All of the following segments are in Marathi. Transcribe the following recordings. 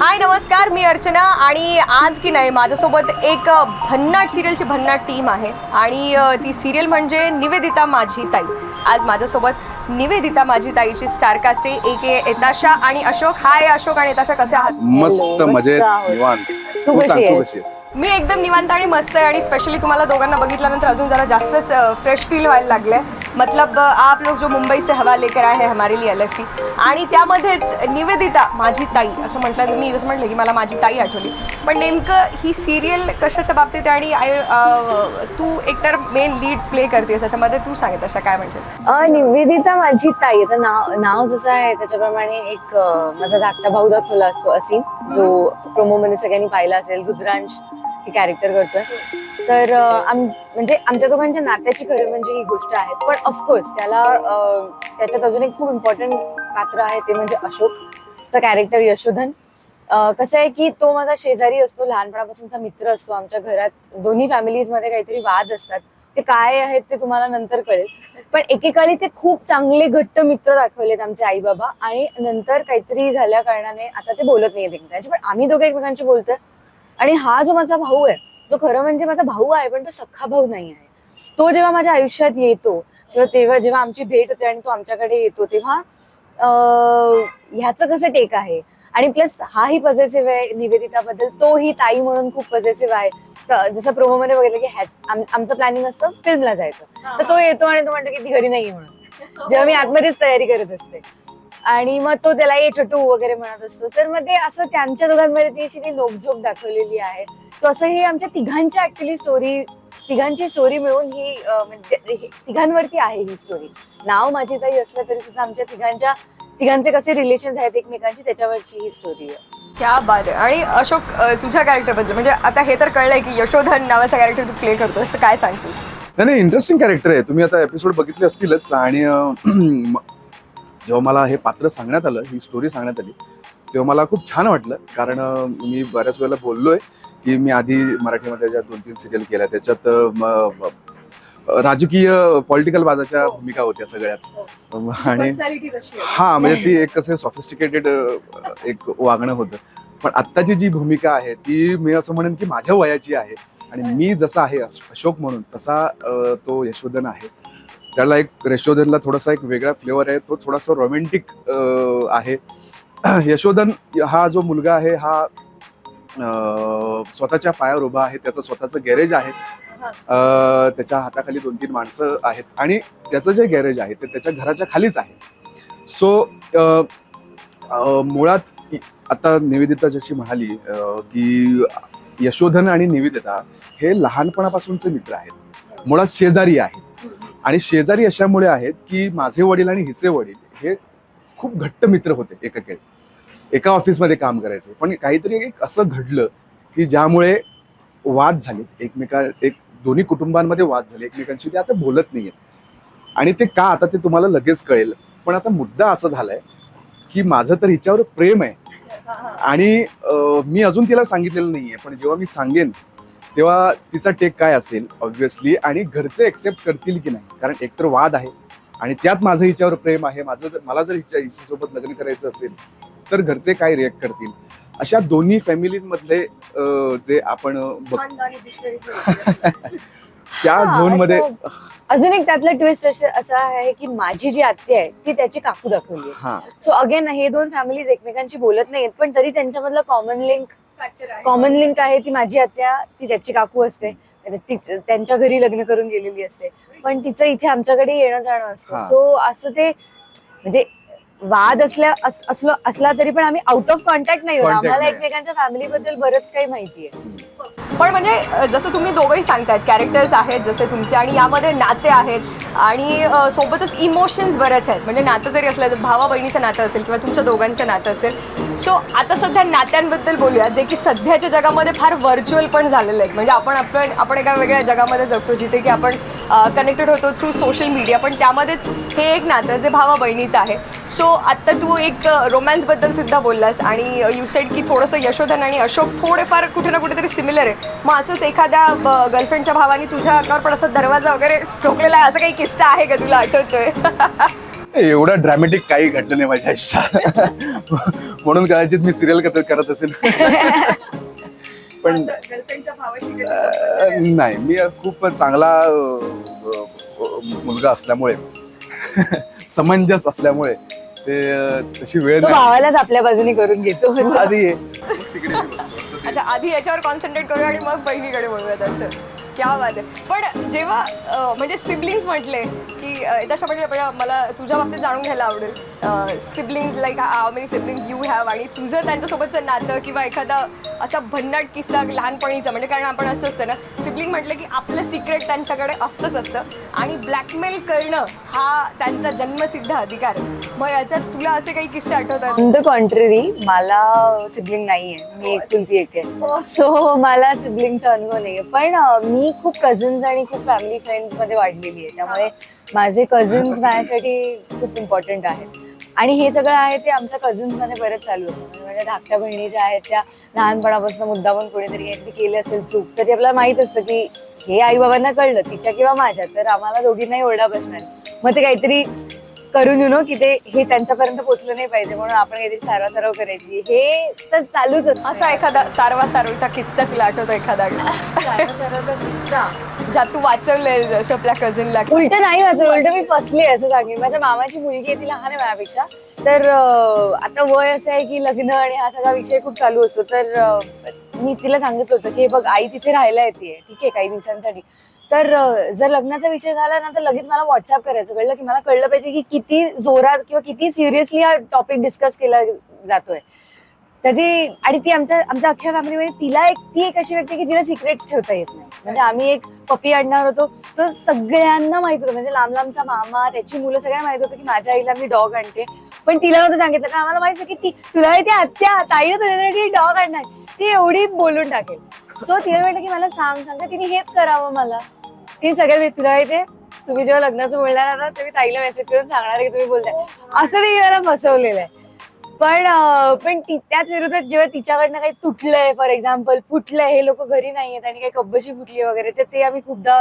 हाय नमस्कार मी अर्चना आणि आज की नाही माझ्यासोबत एक भन्नाट सिरियलची भन्नाट टीम आहे आणि ती सिरियल म्हणजे निवेदिता माझी ताई आज माझ्यासोबत निवेदिता माझी ताईची स्टार कास्ट आहे एक आहे एताशा आणि अशोक. हाय अशोक आणि एताशा कसे आहात? मस्त मजेत. निवांत. तू कशी आहेस? मी एकदम निवांत आणि मस्त आहे आणि स्पेशली तुम्हाला दोघांना बघितल्यानंतर अजून जरा जास्तच फ्रेश फील व्हायला लागले मतलब आप लोग जो मुंबई से हवा लेकर आहे हमारे लिए अलग सी. आणि त्यामध्येच निवेदिता माझी ताई असं म्हटलं तर मी जसं म्हटलं की मला माझी ताई आठवली. पण नेमकं ही सिरियल कशाच्या बाबतीत आणि आय तू एकतर मेन लीड प्ले करतेस त्याच्यामध्ये तू सांगत अशा काय म्हणजे. निवेदिता माझी ताई आता नाव नाव जसं आहे त्याच्याप्रमाणे एक माझा धाकटा भाऊ दाखवला असतो असीम जो प्रोमो मध्ये सगळ्यांनी पाहिला असेल रुद्रांश. हे कॅरेक्टर करतोय. तर आम म्हणजे आमच्या दोघांच्या नात्याची खरं म्हणजे ही गोष्ट आहे. पण ऑफकोर्स त्याला त्याच्यात अजून एक खूप इम्पॉर्टंट पात्र आहे ते म्हणजे अशोकचं कॅरेक्टर यशोधन. कसं आहे की तो माझा शेजारी असतो लहानपणापासूनचा मित्र असतो आमच्या घरात. दोन्ही फॅमिलीजमध्ये काहीतरी वाद असतात. ते काय आहेत ते तुम्हाला नंतर कळेल. पण एकेकाळी ते खूप चांगले घट्ट मित्र दाखवलेत आमचे आई बाबा आणि नंतर काहीतरी झाल्या कारणाने आता ते बोलत नाही एकमेकांशी. पण आम्ही दोघे एकमेकांशी बोलतोय. आणि हा जो माझा भाऊ आहे जो खरं म्हणजे माझा भाऊ आहे पण तो सख्खा भाऊ नाही आहे. तो जेव्हा माझ्या आयुष्यात येतो किंवा तेव्हा जेव्हा आमची भेट होते आणि तो आमच्याकडे येतो तेव्हा अं, ह्याचं कसं टेक आहे? आणि प्लस हाही पॉझिटिव्ह आहे निवेदिताबद्दल तोही ताई म्हणून खूप पॉझिटिव्ह आहे. जसं प्रोमो मध्ये बघितलं की आम- आमचं प्लॅनिंग असतं फिल्मला जायचं. तर तो येतो आणि तो म्हणतो की ती घरी नाहीये म्हणून. जेव्हा मी आतमध्येच तयारी करत असते. आणि मग तो त्याला ए छोटू वगैरे म्हणत असतो. तर मग ते असं त्यांच्या दोघांमध्ये ती अशी ती नोकझोक दाखवलेली आहे. तो असं हे आमच्या तिघांच्या ऍक्च्युली स्टोरी तिघांची स्टोरी मिळून ही म्हणजे हे- तिघांवरती आहे ही स्टोरी नाव माझी ताई असलं तरी सुद्धा आमच्या तिघांच्या तिघांचे कसे रिलेशन आहेत एकमेकांची त्याच्यावरची ही स्टोरी आहे. क्या बात आहे. आणि अशोक तुझ्या कॅरेक्टरबद्दल म्हणजे आता हे तर कळलंय की यशोधन नावाचा कॅरेक्टर तू प्ले करतोस तर काय सांगशील? नाही नाही इंटरेस्टिंग कॅरेक्टर आहे. तुम्ही आता एपिसोड बघितले असतीलच आणि जेव्हा मला हे पात्र सांगण्यात आलं ही स्टोरी सांगण्यात आली तेव्हा मला खूप छान वाटलं. कारण मी बऱ्याच वेळेला बोललोय की मी आधी मराठीमध्ये ज्या दोन तीन सिरियल केल्या त्याच्यात राजकीय पॉलिटिकल बाजाच्या भूमिका होत्या सगळ्याच. आणि हा म्हणजे ती एक कसं सॉफिस्टिकेटेड एक वागणं होतं. पण आत्ताची जी भूमिका आहे ती मी असं म्हणेन की माझ्या वयाची आहे. आणि मी जसा आहे अश- अशोक म्हणून तसा तो यशोधन आहे. त्याला एक यशोधनला थोडासा एक वेगळा फ्लेवर आहे. तो थोडासा रोमॅन्टिक आहे. यशोधन हा जो मुलगा आहे हा स्वतःच्या पायावर उभा आहे. त्याचं स्वतःचं गॅरेज आहे. त्याच्या हाताखाली दोन तीन माणसं आहेत. आणि त्याचं जे गॅरेज आहे ते त्याच्या घराच्या खालीच आहे. सो मुळात आता निवेदिता जशी म्हणाली की यशोधन आणि निवेदिता हे लहानपणापासूनचे मित्र आहेत. मुळात शेजारी आहेत. आणि शेजारी अशामुळे आहेत की माझे वडील आणि हिचे वडील हे खूप घट्ट मित्र होते एकके एका ऑफिसमध्ये काम करायचे. पण काहीतरी एक असं घडलं की ज्यामुळे वाद झाले एकमेका एक दोन्ही कुटुंबांमध्ये वाद झाले. एकमेकांशी ते आता बोलत नाही आहेत आणि ते का आता ते तुम्हाला लगेच कळेल. पण आता मुद्दा असा झालाय की माझं तर हिच्यावर प्रेम आहे. आणि मी अजून तिला सांगितलेलं नाहीये. पण जेव्हा मी सांगेन तेव्हा तिचा टेक काय असेल? ऑब्व्हियसली आणि घरचे एक्सेप्ट करतील की नाही? कारण एकतर वाद आहे. आणि त्यात माझं हिच्यावर प्रेम आहे. माझं जर मला जर हिच्या हिच्यासोबत लग्न करायचं असेल तर घरचे काय रिॲक्ट करतील? अशा दोन्ही फॅमिलीमधले जे आपण बघ त्या झोनमध्ये असं- अजून एक त्यातलं ट्विस्ट असं आहे की माझी जी आत्या आहे ती त्याची काकू दाखवली हा. सो अगेन हे दोन फॅमिलीज एकमेकांशी बोलत नाहीत पण तरी त्यांच्यामधलं कॉमन लिंक कॉमन लिंक आहे ती माझी आत्या ती त्याची काकू असते. तीच त्यांच्या घरी लग्न करून गेलेली असते. पण तिचं इथे आमच्याकडे येणं जाणं असतं. सो असं ते म्हणजे वाद असल्या अस- असलं असला तरी पण आम्ही आउट ऑफ कॉन्टॅक्ट नाही होत. आम्हाला. एकमेकांच्या फॅमिली बद्दल बरंच काही माहिती आहे पण म्हणजे जसं तुम्ही दोघंही सांगतायत कॅरेक्टर्स आहेत जसे तुमचे आणि यामध्ये नाते आहेत. आणि सोबतच इमोशन्स बरेच आहेत. म्हणजे नातं जरी असलं भावा बहिणीचं नातं असेल किंवा तुमच्या दोघांचं नातं असेल सो आता सध्या नात्यांबद्दल बोलूया जे की सध्याच्या जगामध्ये फार व्हर्च्युअल पण झालेलं आहे म्हणजे आपण आपण आपण एका वेगळ्या जगामध्ये जगतो जिथे की आपण कनेक्टेड होतो थ्रू सोशल मीडिया पण त्यामध्येच हे एक नातं जे भावा बहिणीचं आहे. सो आत्ता तू एक रोमॅन्सबद्दल सुद्धा बोललास आणि यू सेड की थोडंसं यशोधन आणि अशोक थोडेफार कुठे ना कुठेतरी सिमिलर आहे. मग असंच एखाद्या गर्लफ्रेंडच्या भावाने तुझ्या अंगावर पण असा दरवाजा वगैरे ठोकलेला आहे? असं काही किस्सा आहे का? तुला आठवतोय? एवढं ड्रॅमॅटिक काही घडलं नाही माझ्या आयुष्यात. म्हणून कदाचित मी सिरियल करत असेल. पण नाही. मी खूप चांगला मुलगा असल्यामुळे समंजस असल्यामुळे ते तशी वेळ भावालाच आपल्या बाजूने करून घेतो. तू आधी अच्छा आधी याच्यावर कॉन्सन्ट्रेट करूया आणि मग बहिणीकडे वळूयात असं. क्या बात आहे. पण जेव्हा म्हणजे सिबलिंग्स म्हटले की तशा म्हणजे मला तुझ्या बाबतीत जाणून घ्यायला आवडेल. Siblings like how many siblings you have आणि तुझं त्यांच्यासोबतचं नातं किंवा एखादा असा भन्नाट किस्सा लहानपणीचा म्हणजे कारण आपण असं असतं ना सिबलिंग म्हटलं की आपलं सिक्रेट त्यांच्याकडे असतंच असतं आणि ब्लॅकमेल करणं हा त्यांचा जन्मसिद्ध अधिकार आहे. मग याच्यात तुला असे काही किस्से आठवतात? द कॉन्ट्ररी मला सिबलिंग नाहीये. मी एकुलती एक आहे. सो मला सिबलिंगचा अनुभव नाहीये. पण अं, मी खूप कझन्स आणि खूप फॅमिली फ्रेंड्समध्ये वाढलेली आहे. त्यामुळे माझे कझिन्स माझ्यासाठी खूप इम्पॉर्टंट आहेत. आणि हे सगळं आहे ते आमच्या कझिन्समध्ये बरंच चालू असतं. म्हणजे माझ्या धाकट्या बहिणी ज्या आहेत त्या लहानपणापासून मुद्दा पण कोणीतरी काहीतरी केली असेल चूक तर ते आपल्याला माहीत असतं की हे आई बाबांना कळलं तिच्या किंवा माझ्या तर आम्हाला दोघींनाही ओरडा बसणार. मग ते काहीतरी करून यु नो की ते हे त्यांच्यापर्यंत पोहोचलं नाही पाहिजे म्हणून आपण काहीतरी सारवा सारव करायची. हे तर चालूच. असा एखादा सारवा सारवीचा किस्सा तुला आठवतो एखादा? ज्यात तू वाचवलेल जसं आपल्या कझनला उलट नाही वाचलं उलट मी फसले असं सांगेन. माझ्या मामाची मुलगी आहे ती लहान आहे माझ्यापेक्षा. तर अं, आता वय असं आहे की लग्न आणि हा सगळा विषय खूप चालू असतो. तर अं, मी तिला सांगितलं होतं की हे बघ आई तिथे राहायला येते. ठीक आहे काही दिवसांसाठी. तर जर लग्नाचा विषय झाला ना तर लगेच मला व्हॉट्सअप करायचं. कळलं की मला कळलं पाहिजे की किती जोरात किंवा किती सिरियसली हा टॉपिक डिस्कस केला जातोय. तर ती आणि ती आमच्या आमच्या अख्ख्या फॅमिलीमध्ये तिला एक ती एक अशी व्यक्ती की जिला सिक्रेट्स ठेवता येत नाही. म्हणजे आम्ही एक पप्पी आणणार होतो. तो सगळ्यांना माहीत होतं. म्हणजे लांब लांबचा मामा त्याची मुलं सगळ्यांना माहीत होतं की माझ्या आईला मी डॉग आणते. पण तिला नव्हतं सांगितलं. कारण आम्हाला माहीत की ती तुला ती आत्या ताईला तुझ्यासाठी डॉग आणणार. ती एवढी बोलून टाकेल. सो तिला म्हटलं की मला सांग सांग. तिने हेच करावं मला. ती सगळ्यात तुला आहे ते तुम्ही जेव्हा लग्नाचं बोलणार आता ते मी ताईला मेसेज करून सांगणार की तुम्ही बोलताय. असं ते मला फसवलेलं आहे. पण पण ती त्याच विरोधात जेव्हा तिच्याकडनं काही तुटलंय फॉर एक्झाम्पल फुटलंय हे लोक घरी नाहीयेत आणि काही कब्बशी फुटली वगैरे तर ते आम्ही खूपदा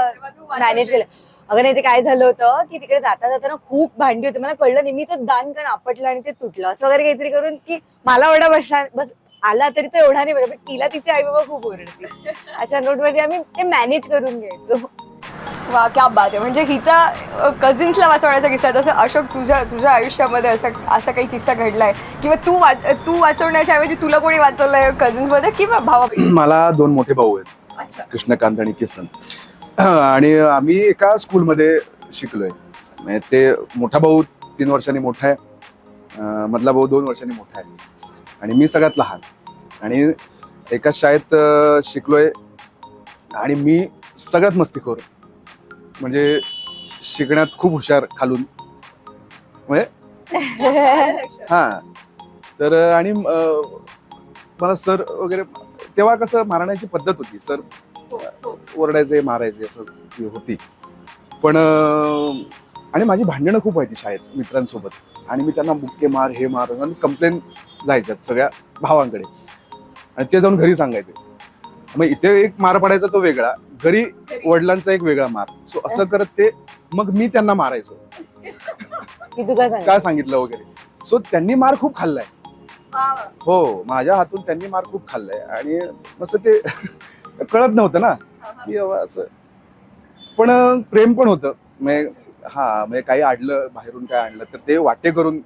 मॅनेज केलं. अगं नाही ते काय झालं होतं की तिकडे जाता जाताना खूप भांडी होती. मला कळलं नाही मी तो दान कण आपटलं आणि ते तुटलं. असं वगैरे काहीतरी करून की मला एवढा बसणार बस आला तरी तो एवढा नाही पण तिला तिचे आई बाबा खूप ओरडते अशा नोटमध्ये आम्ही ते मॅनेज करून घ्यायचो. वा क्या बात आहे. म्हणजे हिचा कझिन्सला वाचवण्याचा किस्सा आहे. तसं अशोक तुझ्या तुझ्या आयुष्यामध्ये असा असा काही किस्सा घडलाय. किंवा तू वाच तू वाचवण्याच्या ऐवजी तुला कोणी वाचवलंय कझिन्समध्ये? किंवा भावा मला दोन मोठे भाऊ आहेत. कृष्णकांत आणि किसन. आणि आम्ही एका स्कूलमध्ये शिकलोय. म्हणजे ते मोठा भाऊ तीन वर्षांनी मोठा आहे. मधला भाऊ दोन वर्षांनी मोठा आहे. आणि मी सगळ्यात लहान. आणि एकाच शाळेत शिकलोय. आणि मी सगळ्यात मस्तीखोर म्हणजे शिकण्यात खूप हुशार खालून. म्हणजे? हा. तर आणि मला सर वगैरे तेव्हा कसं मारण्याची पद्धत होती. सर ओरडायचे मारायचे असं होती. पण आणि माझी भांडणं खूप व्हायची शाळेत मित्रांसोबत. आणि मी त्यांना बुक्के मार हे मार आणि कंप्लेन जायच्यात सगळ्या भावांकडे. आणि ते जाऊन घरी सांगायचे. मग इथे एक मार पडायचा तो वेगळा. घरी वडिलांचा एक वेगळा मार. सो असं करत ते मग मी त्यांना मारायचो. की तू काय सांग काय सांगितलं वगैरे? सो त्यांनी मार खूप खाल्लाय. हो माझ्या हातून त्यांनी मार खूप खाल्लाय. आणि असं ते कळत नव्हतं ना की बाबा असं. पण प्रेम पण होतं. म्हणजे हा म्हणजे काही आणलं बाहेरून काय आणलं तर ते वाटे करून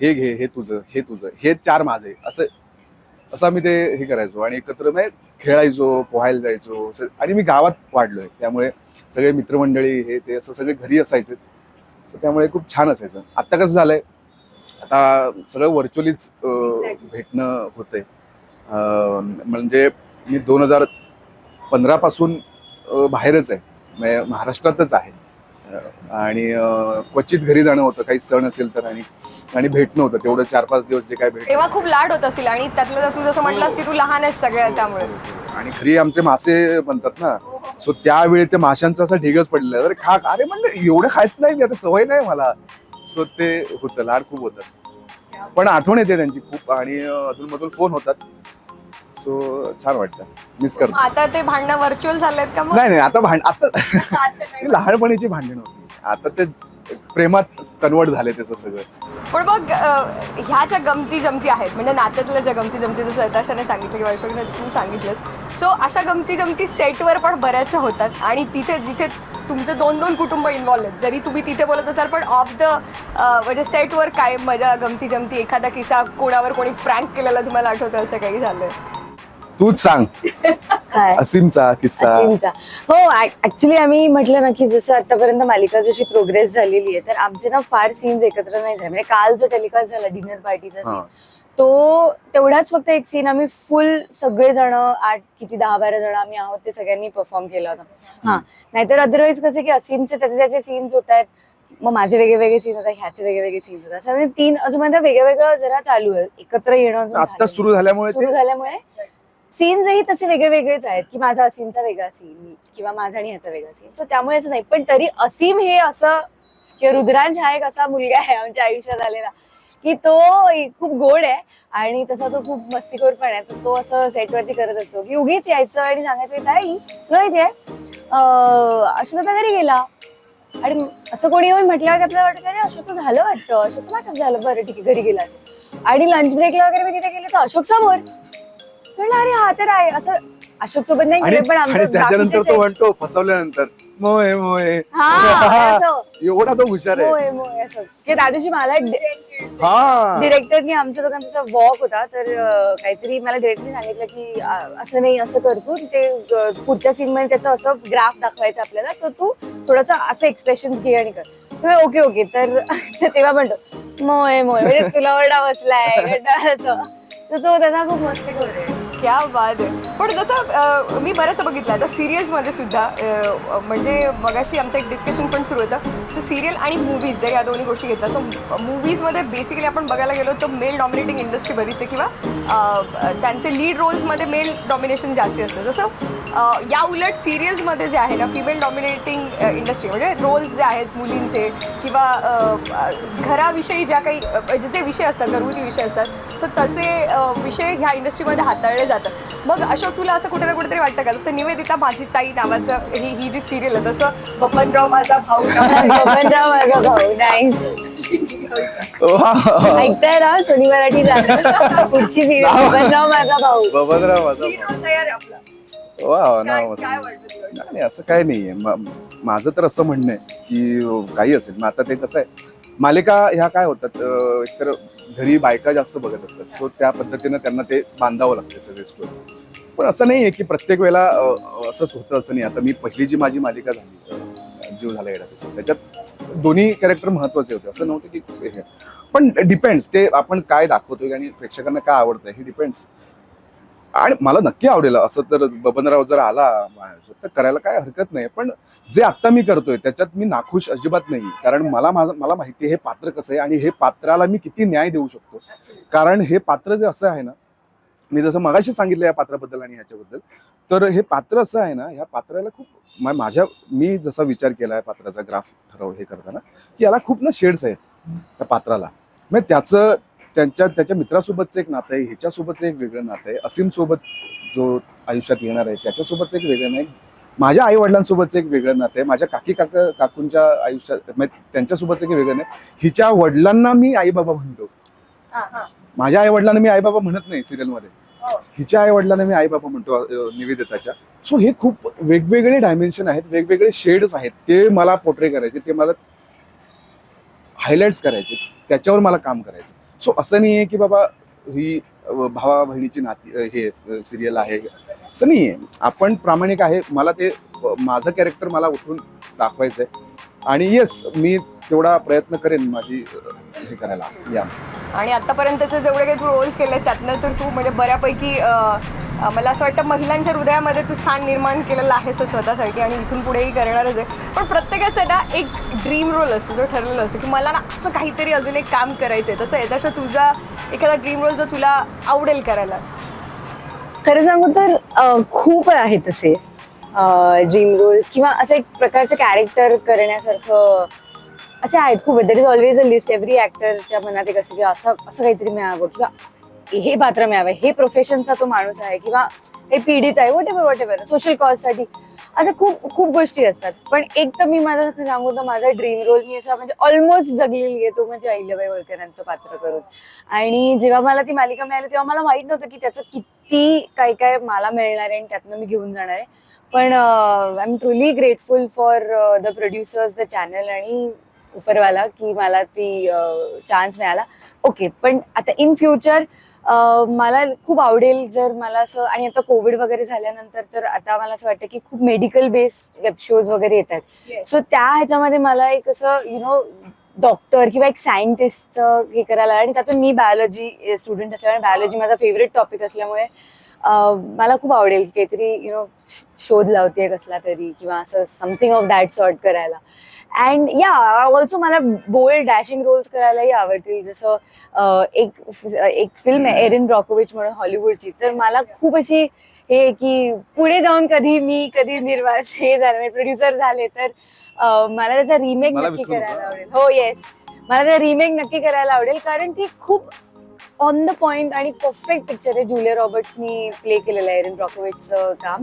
हे घे हे तुझं हे तुझं हे चार माझे. असं असं आम्ही ते हे करायचो आणि एकत्र म्हणजे खेळायचो पोहायला जायचो. आणि मी गावात वाढलोय. त्यामुळे सगळे मित्रमंडळी हे ते असं सगळे घरी असायचेच So त्यामुळे खूप छान असायचं. आता कसं झालंय? आता सगळं व्हर्च्युअलीच भेटणं होतंय. म्हणजे मी दोन हजार पंधरापासून बाहेरच आहे. म्हणजे महाराष्ट्रातच आहे. आणि क्वचित घरी जाणं होतं. काही सण असेल तर आणि आणि भेटणं होतं. तेवढं चार पाच दिवस जे काय भेट तेव्हा खूप लाड होत असतील आणि त्यातलं तू जसं म्हटलंस की तू लहान आहेस सगळ्या त्यामुळे. आणि घरी आमचे मासे बनतात ना सो त्यावेळी ते माशांचा असा ढिगच पडलेला. अरे खा अरे म्हणलं एवढं खायचं नाही मी आता सवय नाही मला. सो ते होतं लाड खूप होतात. पण आठवण येते त्यांची खूप. आणि अधून मधून फोन होतात. सो छान वाटतं मिस करतो. आता ते भांडणं व्हर्च्युअल झालेत का मग? नाही नाही आता भांड आता लहानपणीची भांडण होती. आता ते प्रेमात कन्वर्ट झाले त्याचं सगळं. पण मग अ, ह्या ज्या गमती जमती आहेत म्हणजे नात्यातल्या ज्या गमती जमती जसं नताशाने सांगितलं किंवा अशोकने तू सांगितलंस सो अशा गमती जमती सेटवर पण बऱ्याचशा होतात आणि तिथे जिथे तुमचे दोन दोन कुटुंब इन्व्हॉल्व आहेत. जरी तुम्ही तिथे बोलत असाल पण ऑफ द म्हणजे सेटवर काय मजा गमती जमती एखादा किस्सा कोणावर कोणी प्रँक केलेला तुम्हाला आठवतं असं काही झालंय? तूच सांग. काय? असीमचा किस्सा. असीमचा. हो ऍक्च्युली आम्ही म्हटलं ना की जसं आतापर्यंत मालिका जशी प्रोग्रेस झालेली आहे तर आमचे ना फार सीन्स एकत्र नाही झाले. म्हणजे काल जो टेलिकास्ट झाला डिनर पार्टीचा. सीन तो तेवढाच फक्त एक सीन आम्ही फुल सगळेजण आठ किती दहा बारा जण आम्ही आहोत ते सगळ्यांनी परफॉर्म केला होता. हा. नाहीतर अदरवाईज कसं की असीमचे त्याचे त्याचे सीन्स होत आहेत मग माझे वेगळे वेगळे सीन्स होतात ह्याचे वेगळे वेगळे सीन्स होतात. असं तीन अजून वेगळं वेगळं जरा चालू आहे. एकत्र येणं आता सुरू झाल्यामुळे सुरू झाल्यामुळे सीन्सही तसे वेगळे वेगळेच आहेत की माझा असीमचा वेगळा सीन किंवा माझा आणि ह्याचा वेगळा सीन. सो त्यामुळे असं नाही. पण तरी असीम हे असं किंवा रुद्रांश हा एक असा मुलगा आहे आमच्या आयुष्यात आलेला की तो खूप गोड आहे आणि तसा तो खूप मस्तीखोर पण आहे. तर तो असं सेटवरती करत असतो की उगीच यायचं आणि सांगायचं ताई तुला आहे अशोक आता घरी गेला. आणि असं कोणी येऊन म्हटल्यावर आपल्याला वाटतं अरे अशोक झालं वाटतं अशोक नाटक झालं. बरं ठीक आहे घरी गेला आणि लंच ब्रेकला वगैरे मी तिथे गेले तर अशोक समोर. म्हणलं अरे हा तर आहे. असं अशोक सोबत नाही आणि गेले पण आणि आमचं त्याच्यानंतर बाकीचे तो set- म्हणतो फसवल्यानंतर. हा असं. एवढा तो हुशार आहे. मोय मोय असं. की त्या दिवशी मला हा. डिरेक्टरनी आमच्या दोघांचा वॉक होता तर अं, काहीतरी मला डिरेक्टरनी सांगितलं की अं, असं नाही असं कर तू. अं, पुढच्या सीन मध्ये त्याचं असं ग्राफ दाखवायचं आपल्याला तर तू थोडंसं असं एक्सप्रेशन घे आणि कर. Okay okay. तर तर तेव्हा म्हणतो मोय मोय म्हणजे तुला ओरडा बसलाय असं. तर तो त्याचा खूप मस्ती आहे. क्या वाद आहे. पण जसं अ, मी बऱ्याचदा बघितलं आता सिरियल्समध्ये सुद्धा अ, म्हणजे मगाशी आमचं एक डिस्कशन पण सुरू होतं. सो सिरियल आणि मूवीज जर या दोन्ही गोष्टी घेतल्या सो मूवीजमध्ये बेसिकली आपण बघायला गेलो तर मेल डॉमिनेटिंग इंडस्ट्री बरीच आहे किंवा अ, त्यांचे लीड रोल्समध्ये मेल डॉमिनेशन जास्ती असतं. जसं अ, या उलट सिरियल्समध्ये जे आहे ना फिमेल डॉमिनेटिंग इंडस्ट्री म्हणजे रोल्स जे आहेत मुलींचे किंवा अ, अ, घराविषयी ज्या काही अ, जे जे विषय असतात घरगुती विषय असतात सो तसे अ, विषय ह्या इंडस्ट्रीमध्ये हाताळले जातात मग अशोक तुला असं कुठे ना कुठेतरी वाटतं का? जसं निवेदिता माझी ताई नावाचं ही ही जी सिरियल आहे तसं बबनराव माझा भाऊ बबनराव माझा भाऊ. नाईस वा. ऐकताय ना? सोनी मराठी. पुढची सिरियल बबनराव माझा भाऊ. बबनराव माझा तयार आहे आपला. वा वा, काय नाव मस्त. काय वाटतं तुला? नाही असं काय नाहीये. म- माझं तर असं म्हणणं आहे की काही असेल. मग आता ते कसं आहे? मालिका ह्या काय होतात? अं, एकतर घरी बायका जास्त बघत असतात. सो त्या पद्धतीनं त्यांना ते बांधावं लागतं सगळे स्टोरी पण असं नाही आहे की प्रत्येक वेळेला असंच होतं असं नाही. आता मी पहिली जी माझी मालिका झाली जीव झाला येणार त्याच्यात दोन्ही कॅरेक्टर महत्त्वाचे होते. असं नव्हतं की हे. पण डिपेंड्स ते आपण काय दाखवतोय आणि प्रेक्षकांना काय आवडतं हे डिपेंड्स आणि मला नक्की आवडेल. असं तर बबनराव जर आला तर करायला काय हरकत नाही. पण जे आत्ता मी करतोय त्याच्यात मी नाखुश अजिबात नाही. कारण मला माझं मला माहिती आहे हे पात्र कसं आहे आणि हे पात्राला मी किती न्याय देऊ शकतो. कारण हे पात्र जे असं आहे ना मी जसं मगाशी सांगितलं या पात्राबद्दल आणि ह्याच्याबद्दल तर हे पात्र असं आहे ना ह्या पात्राला खूप माझ्या मी जसा विचार केला आहे पात्राचा ग्राफ ठरव हे करताना की याला खूप ना शेड्स आहेत त्या पात्राला. मग त्याचं त्यांच्या त्याच्या मित्रासोबतचं एक नातं आहे ह्याच्यासोबतचं एक वेगळं नातं आहे. असीम सोबत जो आयुष्यात येणार आहे त्याच्यासोबत एक वेगळं नाही माझ्या आई वडिलांसोबतचं एक वेगळं नातं आहे. माझ्या काकी काका काकूंच्या आयुष्यात त्यांच्यासोबतचं एक वेगळं नाही हिच्या वडिलांना मी आई बाबा म्हणतो. माझ्या आई वडिलांना मी आई बाबा म्हणत नाही सिरियलमध्ये हो. हिच्या आई वडिलांना मी आई बाबा म्हणतो निवेदिताच्या. सो हे खूप वेगवेगळे डायमेन्शन आहेत वेगवेगळे शेड्स आहेत. ते मला पोर्ट्रे करायचे ते मला हायलाइट्स करायचे. त्याच्यावर मला काम करायचं. सो असं नाही आहे की बाबा ही भावा बहिणीची नाती हे सिरियल आहे. असं नाही आहे आपण प्रामाणिक आहे. मला ते माझं कॅरेक्टर मला उठून दाखवायचं आहे आणि येस मी तेवढा प्रयत्न करेन माझी हे करायला. या. आणि आतापर्यंतचे जेवढे काही तू रोल्स केले त्यातनं तर तू म्हणजे बऱ्यापैकी मला असं वाटतं महिलांच्या हृदयामध्ये तू स्थान निर्माण केलेलं आहेस स्वतःसाठी आणि इथून पुढेही करणारच आहे. पण प्रत्येकाचा ना एक ड्रीम रोल असतो जो ठरलेला असतो की मला ना असं काहीतरी अजून एक काम करायचं आहे तसं आहे तसं तुझा एखादा ड्रीम रोल जो तुला आवडेल करायला. खरं सांगू तर खूप आहेत तसे ड्रीम रोल्स किंवा असं एक प्रकारचं कॅरेक्टर करण्यासारखं असे आहेत खूप. There is always a list every ॲक्टरच्या मनात एक असं की असं असं काहीतरी मिळावं किंवा हे पात्र मिळावं हे प्रोफेशनचा तो माणूस आहे किंवा हे पीडित आहे whatever whatever social कॉजसाठी असं खूप खूप गोष्टी असतात. पण एक तर मी माझा सांगू तर माझा ड्रीम रोल मी असा म्हणजे ऑलमोस्ट जगलेली आहे तो म्हणजे अहिल्याबाई होळकरांचं पात्र करून. आणि जेव्हा मला ती मालिका मिळाली तेव्हा मला माहीत नव्हतं की त्याचं किती काय काय मला मिळणार आहे आणि त्यातनं मी घेऊन जाणार आहे. पण I am truly grateful for the producers the channel आणि उपरवाला की मला ती चान्स मिळाला. ओके पण आता इन फ्युचर मला खूप आवडेल जर मला असं आणि आता कोविड वगैरे झाल्यानंतर तर आता मला असं वाटतं की खूप मेडिकल बेस्ड वेब शोज वगैरे येत आहेत सो त्या ह्याच्यामध्ये मला एक असं यु नो डॉक्टर किंवा एक सायंटिस्टचं हे करायला आणि त्यातून मी बायोलॉजी स्टुडंट असल्यामुळे बायोलॉजी माझा फेवरेट टॉपिक असल्यामुळे मला खूप आवडेल की काहीतरी यु नो शोध लावते कसला तरी किंवा असं समथिंग ऑफ दॅट सॉर्ट करायला. अँड या ऑल्सो मला बोल्ड डॅशिंग रोल्स करायलाही आवडतील. जसं एक एक फिल्म आहे एरिन ब्रॉकोविच म्हणून हॉलिवूडची तर मला खूप अशी हे की पुढे जाऊन कधी मी कधी निर्वास हे झालं प्रोड्युसर झाले तर मला त्याचा रिमेक नक्की. करायला आवडेल. हो येस मला त्याचा रिमेक नक्की करायला आवडेल. कारण ती खूप ऑन द पॉइंट आणि परफेक्ट पिक्चर आहे. जुलिया रॉबर्ट्सनी प्ले केलेलं आहे एरिन ब्रॉकोविचचं काम.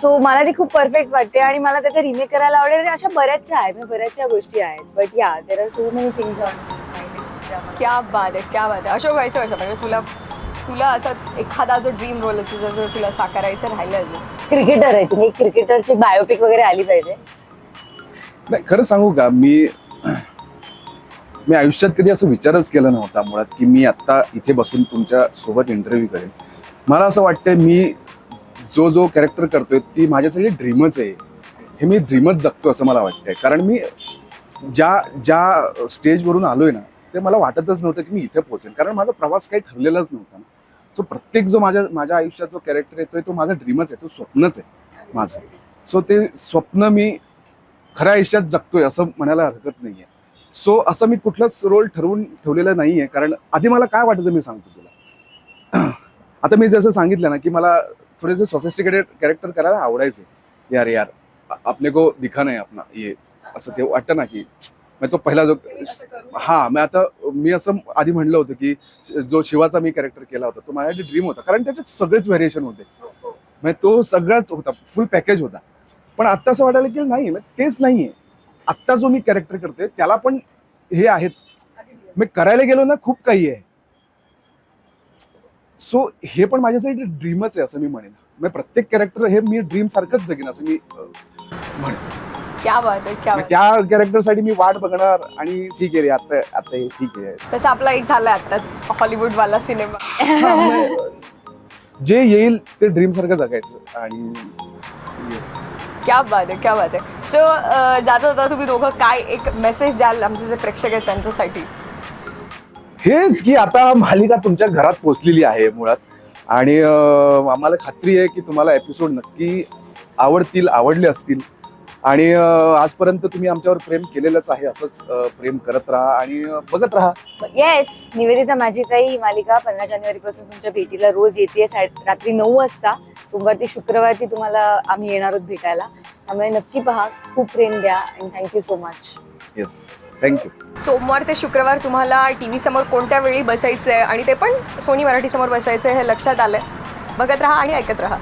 सो मला ती खूप परफेक्ट वाटते आणि मला त्याचा रिमेक करायला आवडेल आणि अशा बऱ्याचशा आहेत म्हणजे बऱ्याचशा गोष्टी आहेत. But yeah there are so many things on my list क्या बात आहे क्या बात आहे. अशोक व्हायचं वर्ष म्हणजे तुला तुला असा एखादा जो ड्रीम रोल असेल जो तुला साकारायचं राहिलं अजून? क्रिकेटर आहे तुम्ही. क्रिकेटरची बायोपिक वगैरे आली पाहिजे. नाही खरं सांगू का? मी मी आयुष्यात कधी असं विचारच केला नव्हता मुळात की मी आत्ता इथे बसून तुमच्यासोबत इंटरव्ह्यू करेन. मला असं वाटतंय मी जो जो कॅरेक्टर करतोय ती माझ्यासाठी ड्रीमच आहे. हे मी ड्रीमच जगतो असं मला वाटतंय. कारण मी ज्या ज्या स्टेजवरून आलोय ना ते मला वाटतच नव्हतं की मी इथे पोहोचेन. कारण माझा प्रवास काही ठरलेलाच नव्हता ना. सो प्रत्येक जो माझ्या माझ्या आयुष्यात जो कॅरेक्टर येतोय तो माझा ड्रीमच आहे तो स्वप्नच आहे माझं. सो ते स्वप्न मी खऱ्या आयुष्यात जगतोय असं म्हणायला हरकत नाही आहे सो असं मी कुठलाच रोल ठरवून ठेवलेला नाही आहे कारण आधी मला काय वाटायचं मी सांगतो तुला. आता मी जसं सांगितलं ना की मला थोडेसे सोफिस्टिकेटेड कॅरेक्टर करायला आवडायचे. यार यार आ- अपने को दिखा नाही अपना ये असं ते वाटतं ना की मग तो पहिला जो हा मी आता मी असं आधी म्हणलं होतं की जो शिवाचा मी कॅरेक्टर केला होता तो माझ्यासाठी ड्रीम होता. कारण त्याच्यात सगळेच व्हेरिएशन होते. म्हणजे तो सगळाच होता फुल पॅकेज होता. पण आत्ता असं वाटायला की नाही मग तेच नाहीये. आत्ता जो मी कॅरेक्टर करतोय त्याला पण हे आहेत. मी करायला गेलो ना खूप काही आहे. सो हे पण माझ्यासाठी ड्रीमच आहे असं मी म्हणेन. मग प्रत्येक कॅरेक्टर हे मी ड्रीम सारखंच जगेन असं मी म्हणेन. क्या बात आहे क्या मग बात त्या कॅरेक्टरसाठी मी वाट बघणार आणि ठीक आहे रे आता आता हे ठीक आहे. तसं आपला एक झाला आताच हॉलिवूड वाला सिनेमा. हा, जे येईल ते ड्रीम सारखं जगायचं. आणि yes. क्या बात आहे क्या बात आहे. सो जाता जाता तुम्ही दोघं काय एक मेसेज द्याल आमचे जे प्रेक्षक आहेत त्यांच्यासाठी? हेच की आता मालिका तुमच्या घरात पोचलेली आहे मुळात. आणि आम्हाला खात्री आहे की तुम्हाला एपिसोड नक्की आवडतील आवडले असतील. आणि आजपर्यंत तुम्ही आमच्यावर प्रेम केलेलंच आहे असंच प्रेम करत राहा आणि बघत राहा. येस निवेदिता माझी ताई ही मालिका पंधरा जानेवारी पासून तुमच्या भेटीला रोज येते रात्री नऊ वाजता. सोमवार ते शुक्रवार ती तुम्हाला आम्ही येणार आहोत भेटायला. त्यामुळे नक्की पहा खूप प्रेम द्या and thank you so much yes thank you सोमवार ते शुक्रवार तुम्हाला टी व्ही समोर कोणत्या वेळी बसायचं आहे आणि ते पण सोनी मराठी समोर बसायचं आहे हे लक्षात आलंय. बघत राहा आणि ऐकत राहा.